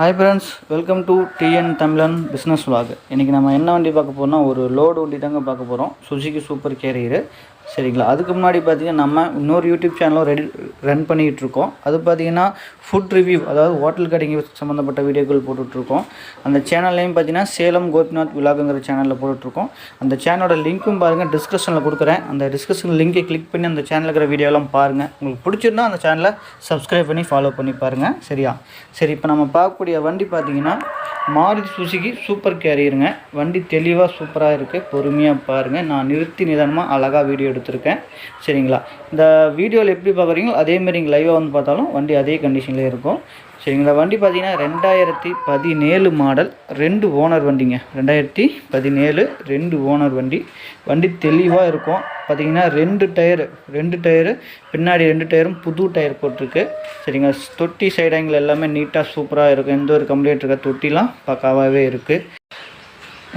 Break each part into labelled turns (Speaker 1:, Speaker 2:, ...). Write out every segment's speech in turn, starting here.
Speaker 1: Hi friends welcome to TN Tamizhan business vlog. இன்றைக்கி நம்ம என்ன வண்டி பார்க்க போகிறோம்னா ஒரு லோடு வண்டி தாங்க பார்க்க போகிறோம் சுசுகி சூப்பர் கேரியரு சரிங்களா? அதுக்கு முன்னாடி பார்த்தீங்கன்னா நம்ம இன்னொரு யூடியூப் சேனலும் ரெடி ரன் பண்ணிகிட்ருக்கோம் அது பார்த்தீங்கன்னா ஃபுட் ரிவ்யூ அதாவது ஹோட்டல் கடைங்க சம்மந்தப்பட்ட வீடியோக்கள் போட்டுட்ருக்கோம் அந்த சேனல்லையும் பார்த்தீங்கன்னா சேலம் கோபிநாத் விலாகுங்கிற சேனலில் போட்டுட்ருக்கோம் அந்த சேனலோட லிங்க்கும் பாருங்கள் டிஸ்கிரிப்ஷனில் கொடுக்குறேன். அந்த டிஸ்கிரிப்ஷன் லிங்கை கிளிக் பண்ணி அந்த சேனலில் இருக்கிற வீடியோலாம் பாருங்கள் உங்களுக்கு பிடிச்சிருந்தா அந்த சேனலை சப்ஸ்கிரைப் பண்ணி ஃபாலோ பண்ணி பாருங்கள் சரியா? சரி இப்போ நம்ம பார்க்கக்கூடிய வண்டி பார்த்தீங்கன்னா மாருதி சுசுகி சூப்பர் கேரியருங்க. வண்டி தெளிவாக சூப்பராக இருக்குது பொறுமையாக பாருங்கள் நான் நிறுத்தி நிதானமாக அழகாக வீடியோ எடுத்திருக்கேன். சரிங்களா? இந்த வீடியோவில் எப்படி பார்க்குறீங்களோ அதேமாரி நீங்கள் லைவாக வந்து பார்த்தாலும் வண்டி அதே கண்டிஷன்லேயே இருக்கும். சரிங்களா வண்டி பார்த்தீங்கன்னா ரெண்டாயிரத்தி பதினேழு மாடல் ரெண்டு ஓனர் வண்டிங்க. ரெண்டாயிரத்தி பதினேழு ரெண்டு ஓனர் வண்டி. வண்டி தெளிவாக இருக்கும். பார்த்தீங்கன்னா ரெண்டு டயரு ரெண்டு டயரு பின்னாடி ரெண்டு டயரும் புது டயர் போட்டிருக்கு. சரிங்க தொட்டி சைடு ஆங்கிள் எல்லாமே நீட்டாக சூப்பராக இருக்கும். எந்த ஒரு கம்ப்ளைண்ட் இருக்க தொட்டிலாம் பக்காவாகவே இருக்குது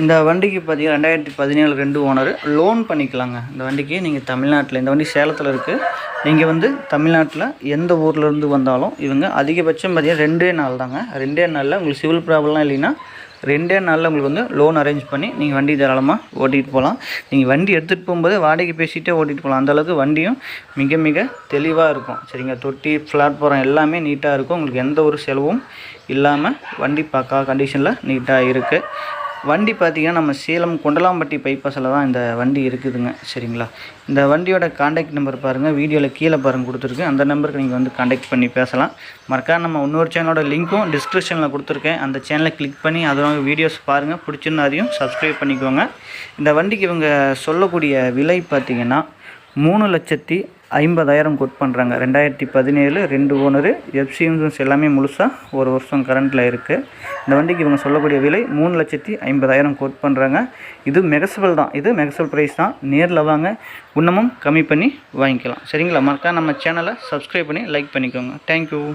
Speaker 1: இந்த வண்டிக்கு பார்த்தீங்கன்னா ரெண்டாயிரத்தி பதினேழு ரெண்டு ஓனர். லோன் பண்ணிக்கலாங்க. இந்த வண்டிக்கு நீங்கள் தமிழ்நாட்டில் இந்த வண்டி சேலத்தில் இருக்குது நீங்கள் வந்து தமிழ்நாட்டில் எந்த ஊர்லேருந்து வந்தாலும் இவங்க அதிகபட்சம் பார்த்தீங்கன்னா ரெண்டே நாள் தாங்க. ரெண்டே நாளில் உங்களுக்கு சிவில் ப்ராப்ளம்லாம் இல்லைன்னா ரெண்டே நாளில் உங்களுக்கு வந்து லோன் அரேஞ்ச் பண்ணி நீங்கள் வண்டி தாராளமாக ஓட்டிகிட்டு போகலாம் நீங்கள் வண்டி எடுத்துகிட்டு போகும்போது வாடகை பேசிகிட்டே ஓட்டிகிட்டு போகலாம் அந்தளவுக்கு வண்டியும் மிக மிக தெளிவாக இருக்கும். சரிங்க தொட்டி பிளாட்ஃபாரம் எல்லாமே நீட்டாக இருக்கும். உங்களுக்கு எந்த ஒரு செலவும் இல்லாமல் வண்டி பக்கா கண்டிஷனில் நீட்டாக இருக்குது வண்டி பார்த்தீங்கன்னா நம்ம சேலம் கொண்டலாம்பட்டி பைபாஸில் தான் இந்த வண்டி இருக்குதுங்க. சரிங்களா? இந்த வண்டியோட காண்டாக்ட் நம்பர் பாருங்கள் வீடியோவில் கீழே பாருங்கள் கொடுத்துருக்கு. அந்த நம்பருக்கு நீங்கள் வந்து காண்டாக்ட் பண்ணி பேசலாம். மறக்காம நம்ம இன்னொரு சேனலோட லிங்க்கும் டிஸ்கிரிப்ஷனில் கொடுத்துருக்கேன். அந்த சேனலை கிளிக் பண்ணி அதோட வீடியோஸ் பாருங்கள் பிடிச்சிருந்தா அதையும் சப்ஸ்கிரைப் பண்ணிக்கோங்க. இந்த வண்டிக்கு இவங்க சொல்லக்கூடிய விலை பார்த்தீங்கன்னா மூணு லட்சத்தி ஐம்பதாயிரம் கோட் பண்ணுறாங்க ரெண்டாயிரத்தி பதினேழு ரெண்டு ஓனரு எஃப்சி இன்சூரன்ஸ் எல்லாமே முழுசாக ஒரு வருஷம் கரண்ட்டில் இருக்குது இந்த வண்டிக்கு இவங்க சொல்லக்கூடிய விலை மூணு லட்சத்தி ஐம்பதாயிரம் கோட் பண்ணுறாங்க இது மெகசபிள் தான். இது மெகசபிள் ப்ரைஸ் தான். நேரில் வாங்க. இன்னமும் கம்மி பண்ணி வாங்கிக்கலாம். சரிங்களா? மறக்காம நம்ம சேனலை சப்ஸ்கிரைப் பண்ணி லைக் பண்ணிக்கோங்க. தேங்க்யூ